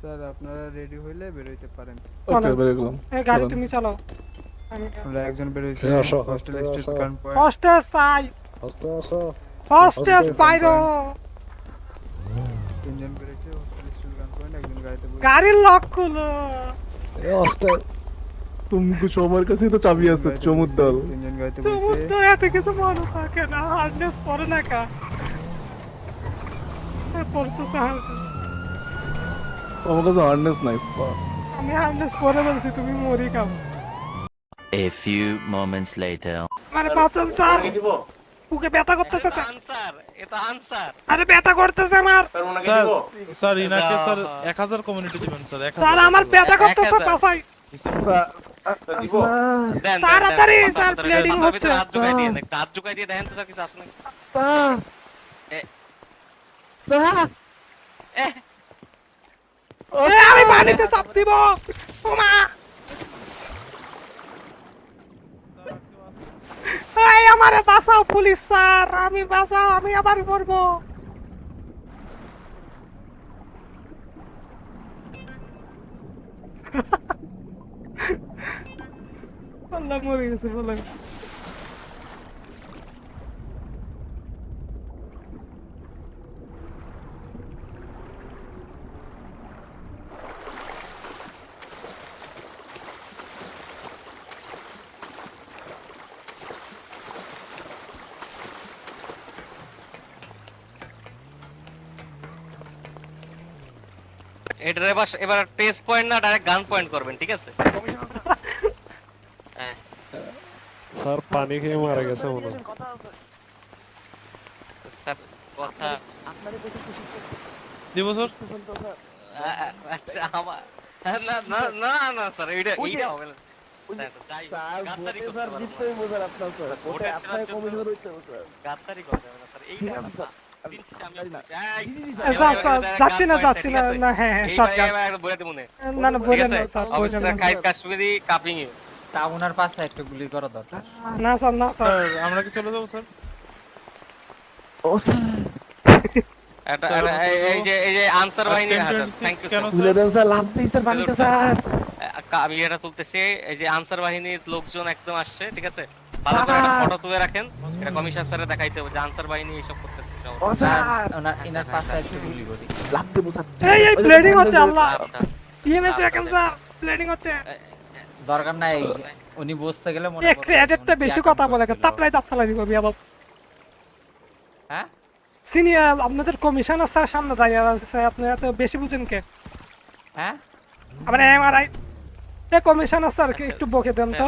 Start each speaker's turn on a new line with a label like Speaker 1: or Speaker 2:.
Speaker 1: Sir আপনারা ready হইলে বের হইতে পারেন।
Speaker 2: ওকে বেরিয়ে গেলাম
Speaker 3: এই গাড়ি তুমি চালাও। আমি
Speaker 1: আমরা একজন বের হইছে হোস্টেল স্ট্রিট
Speaker 4: আসো।
Speaker 1: গান পয়েন্ট
Speaker 3: হস্টেস চাই
Speaker 4: আস্তে আসো। Hostage
Speaker 3: বাইরো
Speaker 1: তিনজন বের হইছে হোস্টেল পয়েন্ট একজন গাড়িতে
Speaker 3: গাড়ির লক খুলো
Speaker 4: এ আস্তে
Speaker 2: তুমি কাছেই তো চাবি আছে চমুর দল?
Speaker 1: তিনজন গাড়িতে বসে।
Speaker 3: তো এত কিছু মনে থাকে না হার্ডনেস পরে না কা।
Speaker 2: আমার কাছে হার্নেস নাই
Speaker 3: আমি হার্ডনেস পরে বলছি তুমি মরি খাও
Speaker 5: A few moments later.
Speaker 3: মানে বাঁচান স্যার বুকে ব্যথা করতেছে তো।
Speaker 6: আনসার এটা আনসার
Speaker 3: আরে ব্যথা করতেছে আমার
Speaker 7: স্যার স্যার ইনাকে স্যার এক হাজার কমিউনিটি দিবেন স্যার এক
Speaker 3: স্যার আমার ব্যথা করতেছে তাড়াতাড়ি, স্যার, bleeding হচ্ছে।
Speaker 6: হাত ঢুকাই দিয়ে একটা হাত ঢুকাই দিয়ে দেখেন তো স্যার কিছু আছে নাকি এ, এ,
Speaker 3: এ, আমি পানিতে চাপ দিব। এই, আমারে বাঁচাও পুলিশ, স্যার। আমি বাঁচাও, আমি আবার মরবো। আল্লাহ মরে গেছে বলে
Speaker 6: এটার এবার এবার টেস্ট পয়েন্ট না ডাইরেক্ট গান পয়েন্ট করবেন ঠিক আছে? হ্যাঁ।
Speaker 4: স্যার পানি খেয়ে মারা গেছে মনে হয়।
Speaker 6: স্যার কথা
Speaker 7: দিব স্যার?
Speaker 6: আ- আ- আচ্ছা আমার না না না না স্যার এইটা এইটা হবে না। স্যার, গাদ্দারি করতে হবে না, স্যার, খুশি। এই,
Speaker 3: এ, স্যার, স্যার,
Speaker 6: এবার
Speaker 3: যাচ্ছি না যাচ্ছি না না হ্যাঁ হ্যাঁ শর্টকাট
Speaker 6: এইবার একদম বলে দেবো নে।
Speaker 3: না না বলেন না স্যার বলেন না
Speaker 6: খাইদ কাশ্মীরি কাপিং ইউ
Speaker 8: পাশে একটা গুলি করা দরকার
Speaker 3: না স্যার না স্যার
Speaker 7: স্যার আমরা কি চলে যাব স্যার
Speaker 6: এটা এটা এই- এই যে এই যে আনসার বাহিনী হ্যাঁ স্যার থ্যাংক ইউ
Speaker 7: কেন
Speaker 6: স্যার স্যার আমি এটা তুলতেছি এই যে আনসার বাহিনীর লোকজন একদম আসছে ঠিক আছে? ভালো করে একটা ফটো তুলে রাখেন। এটা কমিশনার স্যারে দেখাইতে হবে যে আনসার বাহিনী এইসব করতেছে এটা
Speaker 8: স্যার। ওনার ইনার
Speaker 6: স্যার,
Speaker 8: পাশে
Speaker 6: স্যার,
Speaker 8: একটা গুলি করি
Speaker 3: এই এই ব্লিডিং হচ্ছে আল্লাহ।
Speaker 6: আচ্ছা,
Speaker 3: ইএমএস রাখেন স্যার। ব্লিডিং হচ্ছে।
Speaker 8: দরকার নাই উনি বসতে গেলে মনে
Speaker 3: এ ক্রেডিটটা বেশি কথা বলে
Speaker 8: করছিল।
Speaker 3: তাপলাই তাপলাই দিব বিয়াদব
Speaker 8: হ্যাঁ?
Speaker 3: সিনিয়র আপনাদের কমিশনার স্যার সামনে দাঁড়িয়ে আছে আপনি এত বেশি বুঝেন কে?
Speaker 8: হ্যাঁ?
Speaker 3: আমরা এমআরআই এ কমিশনার স্যার
Speaker 6: আচ্ছা,
Speaker 3: একটু বকে দেন তো।